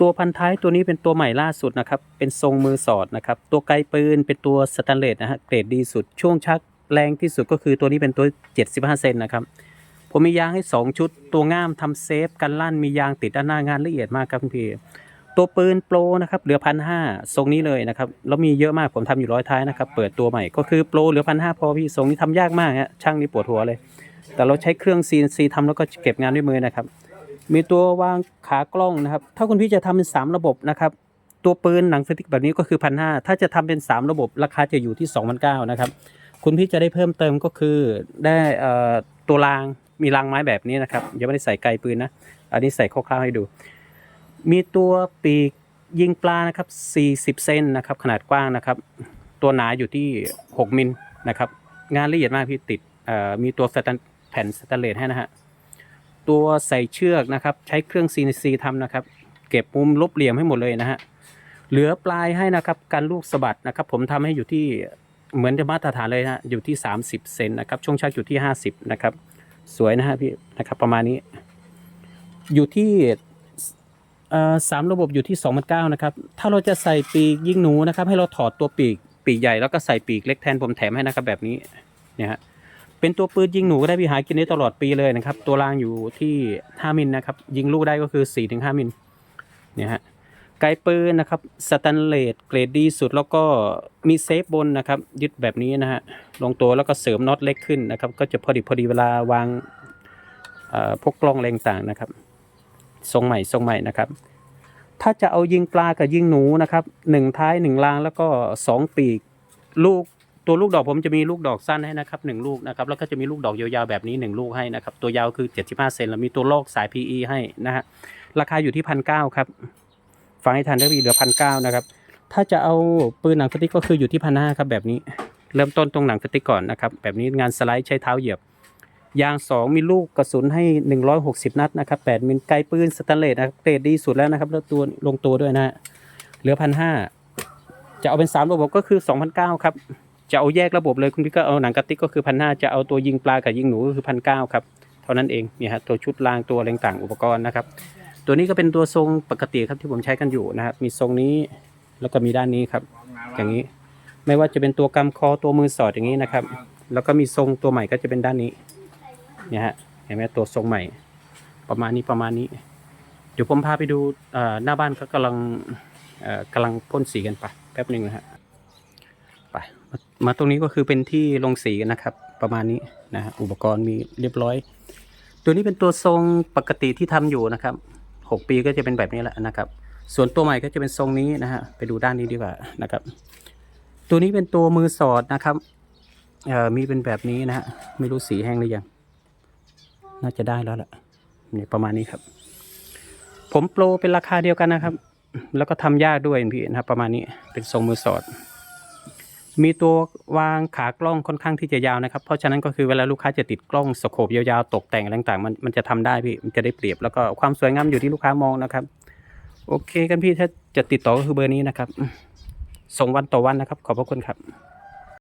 ตัวพันท้ายตัวนี้เป็นตัวใหม่ล่าสุดนะครับ เป็นทรงมือสอดนะครับ ตัวไกลปืนเป็นตัวสแตนเลสนะฮะ เกรดดีสุด ช่วงชักแรงที่สุดก็คือตัวนี้เป็นตัว 75 เซนนะครับ ผมมียางให้ 2 ชุด ตัวง่ามทำเซฟ กันลั่น มียางติดด้านหน้างานละเอียดมากครับพี่ ตัวปืนโปรนะครับ เหลือพันห้าทรงนี้เลยนะครับ แล้วมีเยอะมาก ผมทำอยู่ร้อยท้ายนะครับ เปิดตัวใหม่ ก็คือโปรเหลือพันห้าพอพี่ ทรงนี้ทำยากมากฮะ ช่างนี่ปวดหัวเลย แต่เราใช้เครื่อง CNC ทำแล้วก็เก็บงานด้วยมือนะครับ มีตัววางขากล้องนะครับ ถ้าคุณพี่จะทำเป็นสามระบบนะครับ ตัวปืนหนังสติ๊กแบบนี้ก็คือพันห้าถ้าจะทำเป็นสามระบบราคาจะอยู่ที่สองพันเก้านะครับ คุณพี่จะได้เพิ่มเติมก็คือได้ตัวรางมีรางไม้แบบนี้นะครับยังไม่ได้ใส่ไกลปืนนะ อันนี้ใส่คร่าวๆให้ดู มีตัวปีกยิงปลานะครับ 40 เซนนะครับ ขนาดกว้างนะครับ ตัวหนาอยู่ที่ 6 มิลนะครับ งานละเอียดมากพี่ติดมีตัวสแตนแผ่นสแตนเลสให้นะฮะ ตัวใส่เชือกนะครับ ใช้เครื่อง CNC ทำนะครับ เก็บมุมลบเหลี่ยมให้หมดเลยนะฮะเหลือปลายให้นะครับการลูกสะบัดนะครับ ผมทำให้อยู่ที่เหมือนจะมาตรฐานเลยนะอยู่ที่ 30 เซนนะครับช่วงชักอยู่ที่ 50 นะครับ สวยนะฮะพี่นะครับประมาณนี้ อยู่ที่สามระบบอยู่ที่2 0 0นะครับ ถ้าเราจะใส่ปีกยิงหนูนะครับ ให้เราถอดตัวปีกปีกใหญ่แล้วก็ใส่ปีกเล็กแทนผมแถมให้นะครับแบบนี้เนี่ยฮะ เป็นตัวปืนยิงหนูก็ได้พี่หากินได้ตลอดปีเลยนะครับ ตัวรางอยู่ที่ 5 มิลนะครับ ยิงลูกได้ก็คือ 4-5 มิลเนี่ยฮะไกปืนนะครับสแตนเลสเกรดดีสุดแล้วก็มีเซฟบนนะครับ ยึดแบบนี้นะฮะลงตัวแล้วก็เสริมน็อตเล็กขึ้นนะครับ ก็จะพอดีพอดีเวลาวางพวกกล้องแรงต่างนะครับ ทรงใหม่ทรงใหม่นะครับ ถ้าจะเอายิงปลากับยิงหนูนะครับหนึ่งท้ายหนึ่งรางแล้วก็สองปีก ลูก ตัวลูกดอกผมจะมีลูกดอกสั้นให้นะครับหนึ่งลูกนะครับแล้วก็จะมีลูกดอกยาวๆแบบนี้หนึ่งลูกให้นะครับตัวยาวคือ 75 เซนแล้วมีตัวลอกสาย PE ให้นะฮะราคาอยู่ที่พันเก้าครับฟังให้ทันได้มีเหลือพันเก้านะครับถ้าจะเอาปืนหนังสติ๊กก็คืออยู่ที่พันห้าครับแบบนี้เริ่มต้นตรงหนังสติ๊กก่อนนะครับแบบนี้งานสไลด์ใช้เท้าเหยียบยาง 2 มีลูกกระสุนให้ 160 นัดนะครับ8มิลไกลปืนสแตนเลสนะครับเกรดดีสุดแล้วนะครับแล้วตัวลงตัวด้วยนะฮะเหลือพันห้าจะเอาเป็น3ระบบก็คือ2,009ครับ จะเอาแยกระบบเลยคุณพี่ก็เอาหนังกระติกก็คือพันห้าจะเอาตัวยิงปลากับยิงหนูก็คือพันเก้าครับเท่านั้นเองเนี่ยฮะตัวชุดรางตัวอะไรต่างอุปกรณ์นะครับ ตัวนี้ก็เป็นตัวทรงปกติครับที่ผมใช้กันอยู่นะครับมีทรงนี้แล้วก็มีด้านนี้ครับ อย่างนี้ไม่ว่าจะเป็นตัวกำคอตัวมือสอดอย่างนี้นะครับ แล้วก็มีทรงตัวใหม่ก็จะเป็นด้านนี้เนี่ยฮะเห็นไหมตัวทรงใหม่ ประมาณนี้ประมาณนี้ เดี๋ยวผมพาไปดูอ่อหน้าบ้านเขากำลังอ่อกำลังพ่นสีกันไปแป๊บหนึ่งนะฮะไปมา มาตรงนี้ก็คือเป็นที่ลงสีกันนะครับ ประมาณนี้นะฮะอุปกรณ์มีเรียบร้อย ตัวนี้เป็นตัวทรงปกติที่ทำอยู่นะครับหกปีก็จะเป็นแบบนี้แหละนะครับ ส่วนตัวใหม่ก็จะเป็นทรงนี้นะฮะไปดูด้านนี้ดีกว่านะครับ ตัวนี้เป็นตัวมือสอดนะครับเอ่อมีเป็นแบบนี้นะฮะไม่รู้สีแห้งหรือยังน่าจะได้แล้วแหละนี่ประมาณนี้ครับ ผมโปรเป็นราคาเดียวกันนะครับ แล้วก็ทำยากด้วยพี่นะครับ ประมาณนี้เป็นทรงมือสอด มีตัววางขากล้องค่อนข้างที่จะยาวนะครับ เพราะฉะนั้นก็คือเวลาลูกค้าจะติดกล้องสโคปยาวๆ ตกแต่งอะไรต่างๆมันมันจะทำได้พี่มันจะได้เปรียบแล้วก็ความสวยงามอยู่ที่ลูกค้ามองนะครับ โอเคกันพี่ถ้าจะติดต่อก็คือเบอร์นี้นะครับ ส่งวันต่อวันนะครับ ขอบพระคุณครับ